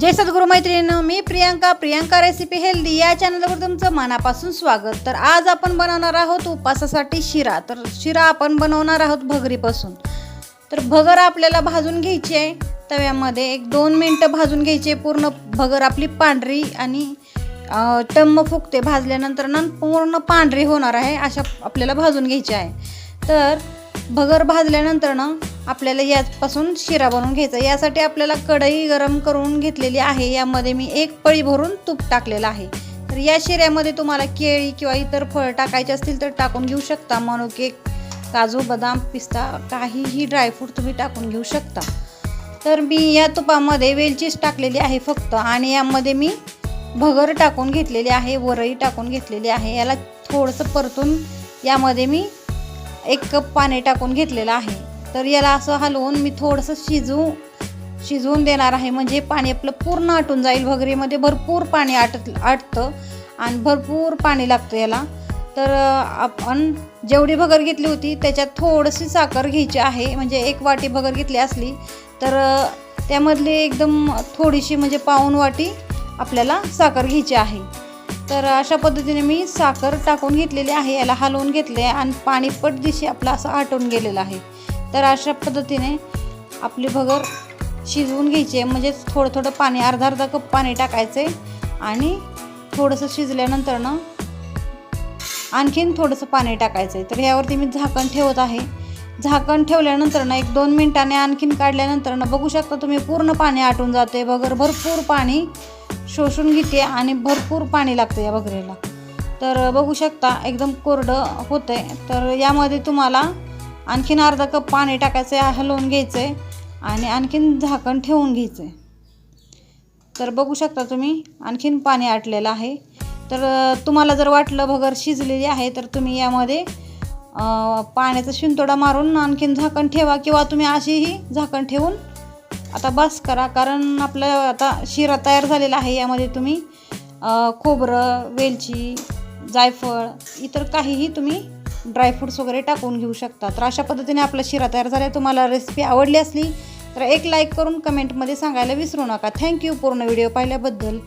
जय सद्गुरू मैत्रिणींनो मी Priyanka. Priyanka recipe healthy या चॅनलवर तुमचं मनापासून स्वागत. तर आज आपण बनवणार आहोत उपासासाठी शिरा. तर शिरा आपण बनवणार आहोत भगरीपासून. तर भगर आपल्याला भाजून घ्यायची आहे. तव्यामध्ये एक दोन मिनटं भाजून घ्यायची आहे. पूर्ण भगर आपली पांढरी आणि टम्म फुगते. भाजल्यानंतर ना पूर्ण पांढरी होणार आहे. अशा आपल्याला भाजून घ्यायची आहे. तर भगर भाजल्यानंतर ना आपल्याला यापासून शिरा बनवून घ्यायचा. यासाठी आपल्याला कढई गरम करून घेतलेली आहे. यामध्ये मी एक पळी भरून तूप टाकलेलं आहे. तर या शिऱ्यामध्ये तुम्हाला केळी किंवा इतर फळ टाकायचे असतील तर टाकून घेऊ शकता. मनुके काजू बदाम पिस्ता काहीही ड्रायफ्रूट तुम्ही टाकून घेऊ शकता. तर मी या तुपामध्ये वेलचीच टाकलेली आहे फक्त. आणि यामध्ये मी भगर टाकून घेतलेली आहे वरई टाकून घेतलेली आहे. याला थोडंसं परतून यामध्ये मी एक कप पाणी टाकून घेतलेलं आहे. तर याला असं हलवून मी थोडंसं शिजवू शिजवून देणार आहे. म्हणजे पाणी आपलं पूर्ण आटून जाईल भगरीमध्ये भरपूर पाणी आटत आटतं आणि भरपूर पाणी लागतं याला. तर आपण जेवढी भगर घेतली होती त्याच्यात थोडीशी साखर घ्यायची आहे. म्हणजे एक वाटी भगर घेतली असली तर त्यामधली एकदम थोडीशी म्हणजे पाऊन वाटी आपल्याला साखर घ्यायची आहे. तर अशा पद्धतीने मी साखर टाकून घेतलेली आहे. याला हलवून घेतले आणि पाणी पटदिशी आपलं असं आटून गेलेलं आहे. तर अशा पद्धतीने आपली भगर शिजवून घ्यायची आहे. म्हणजेच थोडं थोडं पाणी अर्धा अर्धा कप पाणी टाकायचं आहे आणि थोडंसं शिजल्यानंतर ना आणखीन थोडंसं पाणी टाकायचं आहे. तर यावरती मी झाकण ठेवत आहे. झाकण ठेवल्यानंतर ना एक दोन मिनटाने आणखीन काढल्यानंतर ना बघू शकता तुम्ही पूर्ण पाणी आटून जाते भगर भरपूर पाणी शोषून घेते आणि भरपूर पाणी लागतं या भगरीला. तर बघू शकता एकदम कोरडं होतं आहे तर यामध्ये तुम्हाला आणखीन अर्धा कप पाणी टाकायचं आहे हलवून घ्यायचं आहे आणि आणखीन झाकण ठेवून घ्यायचं आहे तर बघू शकता तुम्ही आणखीन पाणी आटलेलं आहे. तर तुम्हाला जर वाटलं भगर शिजलेली आहे तर तुम्ही यामध्ये पाण्याचा शिंतोडा मारून आणखीन झाकण ठेवा किंवा तुम्ही अशीही झाकण ठेवून आता बस करा. कारण आपलं आता शिरा तयार झालेला आहे यामध्ये तुम्ही खोबरं वेलची जायफळ इतर काहीही तुम्ही ड्रायफ्रूट्स वगैरे टाकून घेऊ शकता तर अशा पद्धतीने आपला शिरा तयार झाला. तुम्हाला रेसिपी आवडली असली तर एक लाईक करून कमेंटमध्ये सांगायला विसरू नका. थँक्यू पूर्ण व्हिडिओ पाहिल्याबद्दल.